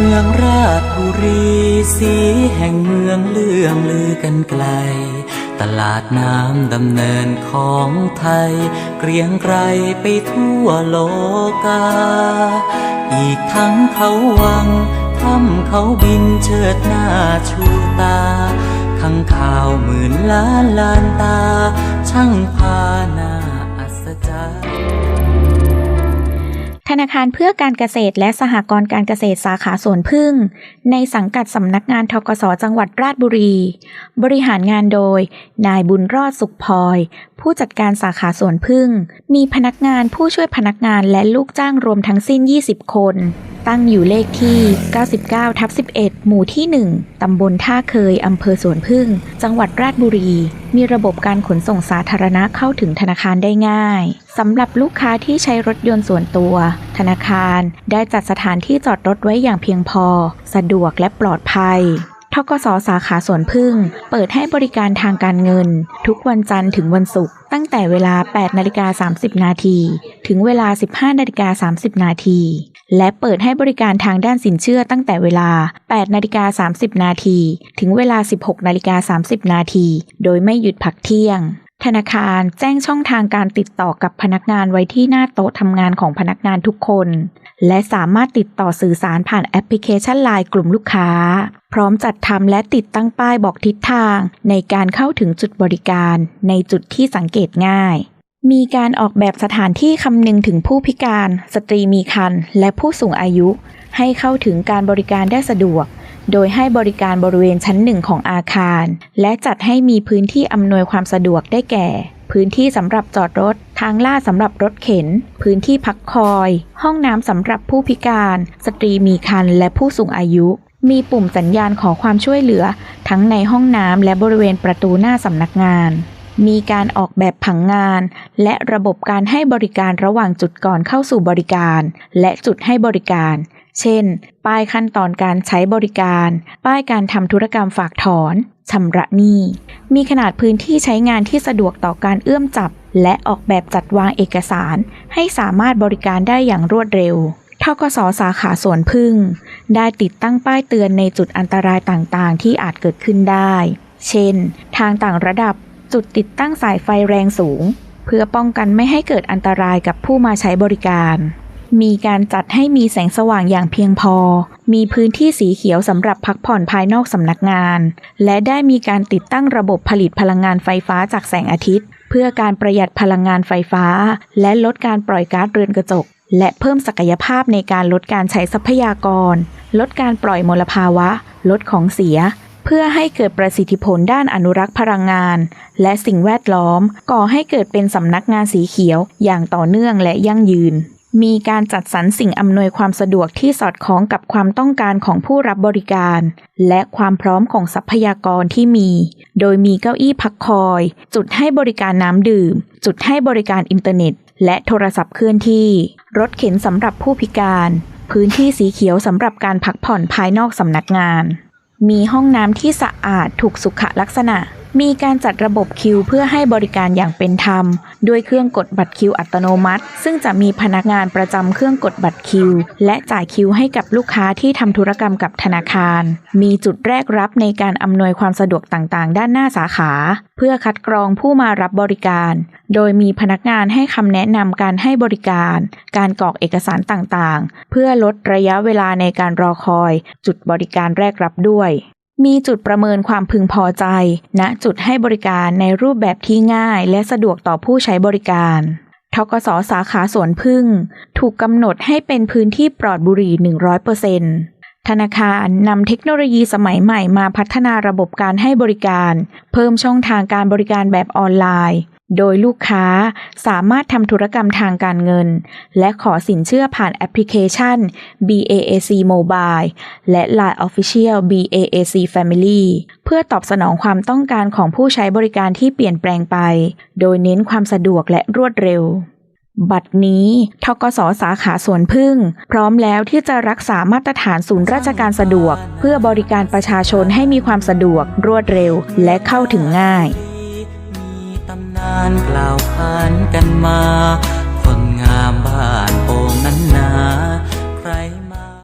เมืองราชบุรี สีแห่งเมืองเลื่องลือกันไกล ตลาดน้ำดำเนินของไทย เกรียงไกรไปทั่วโลกา อีกทั้งเขาวังถ้ำเขาบินเชิดหน้าชูตาข้างข่าวหมื่นล้านล้านตา ช่างพานา ธนาคารเพื่อการเกษตรและสหกรณ์การเกษตรสาขาสวนพึ่ง ในสังกัดสำนักงานทกสจังหวัดราชบุรี บริหารงานโดย นายบุญรอดสุขพลอย ผู้จัดการสาขาสวนพึ่ง มีพนักงานผู้ช่วยพนักงานและลูกจ้างรวมทั้งสิ้น 20 คน ตั้งอยู่เลขที่ 99ทับ11 หมู่ที่ 1 ตำบลท่าเคย อำเภอสวนพึ่ง จังหวัดราชบุรี มีระบบการขนส่งสาธารณะเข้าถึงธนาคารได้ง่าย สำหรับลูกค้าที่ใช้รถยนต์ส่วนตัว ธนาคารได้จัดสถานที่จอดรถไว้อย่างเพียงพอ สะดวกและปลอดภัยทกสสาขาสวนพึ่ง เปิดให้บริการทางการเงิน ทุกวันจันทร์ถึงวันศุกร์ตั้งแต่เวลา 8 นาฬิกา 30 นาที ถึงเวลา 15 นาฬิกา 30 นาที และเปิดให้บริการทางด้านสินเชื่อตั้งแต่เวลา 8 นาฬิกา 30 นาที ถึงเวลา 16 นาฬิกา 30 นาที โดยไม่หยุดพักเที่ยง ธนาคารแจ้งช่องทางการติดต่อกับพนักงานไว้ที่หน้าโต๊ะทำงานของพนักงานทุกคน และสามารถติดต่อสื่อสารผ่านแอปพลิเคชันไลน์กลุ่มลูกค้า พร้อมจัดทำและติดตั้งป้ายบอกทิศทาง ในการเข้าถึงจุดบริการ ในจุดที่สังเกตง่าย มีการออกแบบสถานที่คำนึงถึงผู้พิการ สตรีมีครรภ์และผู้สูงอายุ ให้เข้าถึงการบริการได้สะดวก โดยให้บริการบริเวณชั้นหนึ่งของอาคาร และจัดให้มีพื้นที่อำนวยความสะดวกได้แก่ พื้นที่สำหรับจอดรถ ทางลาดสำหรับรถเข็น พื้นที่พักคอย ห้องน้ำสำหรับผู้พิการ สตรีมีครรภ์และผู้สูงอายุมีปุ่มสัญญาณขอความช่วยเหลือ ทั้งในห้องน้ำและบริเวณประตูหน้าสำนักงาน มีการออกแบบผังงาน และระบบการให้บริการระหว่างจุดก่อนเข้าสู่บริการ และจุดให้บริการ เช่น ป้ายขั้นตอนการใช้บริการ ป้ายการทำธุรกรรมฝากถอนชำระหนี้ มีขนาดพื้นที่ใช้งานที่สะดวกต่อการเอื้อมจับ และออกแบบจัดวางเอกสาร ให้สามารถบริการได้อย่างรวดเร็วทกสสาขาสวนพึ่ง ได้ติดตั้งป้ายเตือนในจุดอันตรายต่างๆ ที่อาจเกิดขึ้นได้ เช่น ทางต่างระดับ จุดติดตั้งสายไฟแรงสูง เพื่อป้องกันไม่ให้เกิดอันตรายกับผู้มาใช้บริการ มีการจัดให้มีแสงสว่างอย่างเพียงพอ มีพื้นที่สีเขียวสำหรับพักผ่อนภายนอกสำนักงาน และได้มีการติดตั้งระบบผลิตพลังงานไฟฟ้าจากแสงอาทิตย์ เพื่อการประหยัดพลังงานไฟฟ้า และลดการปล่อยก๊าซเรือนกระจก และเพิ่มศักยภาพในการลดการใช้ทรัพยากร ลดการปล่อยมลภาวะ ลดของเสีย เพื่อให้เกิดประสิทธิผลด้านอนุรักษ์พลังงาน และสิ่งแวดล้อม ก่อให้เกิดเป็นสำนักงานสีเขียว อย่างต่อเนื่องและยั่งยืน มีการจัดสรรสิ่งอำนวยความสะดวกที่สอดคล้องกับความต้องการของผู้รับบริการ และความพร้อมของทรัพยากรที่มี โดยมีเก้าอี้พักคอย จุดให้บริการน้ำดื่ม จุดให้บริการอินเทอร์เน็ต และโทรศัพท์เคลื่อนที่ รถเข็นสำหรับผู้พิการ พื้นที่สีเขียวสำหรับการพักผ่อนภายนอกสำนักงาน มีห้องน้ำที่สะอาดถูกสุขลักษณะ มีการจัดระบบคิวเพื่อให้บริการอย่างเป็นธรรม ด้วยเครื่องกดบัตรคิวอัตโนมัติ ซึ่งจะมีพนักงานประจำเครื่องกดบัตรคิว และจ่ายคิวให้กับลูกค้าที่ทำธุรกรรมกับธนาคาร มีจุดแรกรับในการอำนวยความสะดวกต่างๆ ด้านหน้าสาขา เพื่อคัดกรองผู้มารับบริการ โดยมีพนักงานให้คำแนะนำการให้บริการ การกรอกเอกสารต่างๆ เพื่อลดระยะเวลาในการรอคอย จุดบริการแรกรับด้วย มีจุดประเมินความพึงพอใจณจุดให้บริการในรูปแบบที่ง่ายและสะดวกต่อผู้ใช้บริการ ทกสสาขาสวนพึ่ง ถูกกำหนดให้เป็นพื้นที่ปลอดบุหรี่ 100%ธนาคารนำเทคโนโลยีสมัยใหม่มาพัฒนาระบบการให้บริการ เพิ่มช่องทางการบริการแบบออนไลน์ โดยลูกค้าสามารถทำธุรกรรมทางการเงิน และขอสินเชื่อผ่านแอปพลิเคชัน BAAC Mobile และ Line Official BAAC Family เพื่อตอบสนองความต้องการของผู้ใช้บริการที่เปลี่ยนแปลงไป โดยเน้นความสะดวกและรวดเร็วบัดนี้ทกสสาขาสวนพึ่ง พร้อมแล้วที่จะรักษามาตรฐานศูนย์ราชการสะดวก เพื่อบริการประชาชนให้มีความสะดวก รวดเร็ว และเข้าถึงง่าย นานกล่าวขานกันมา คนงามบ้านโป่งนั้นนา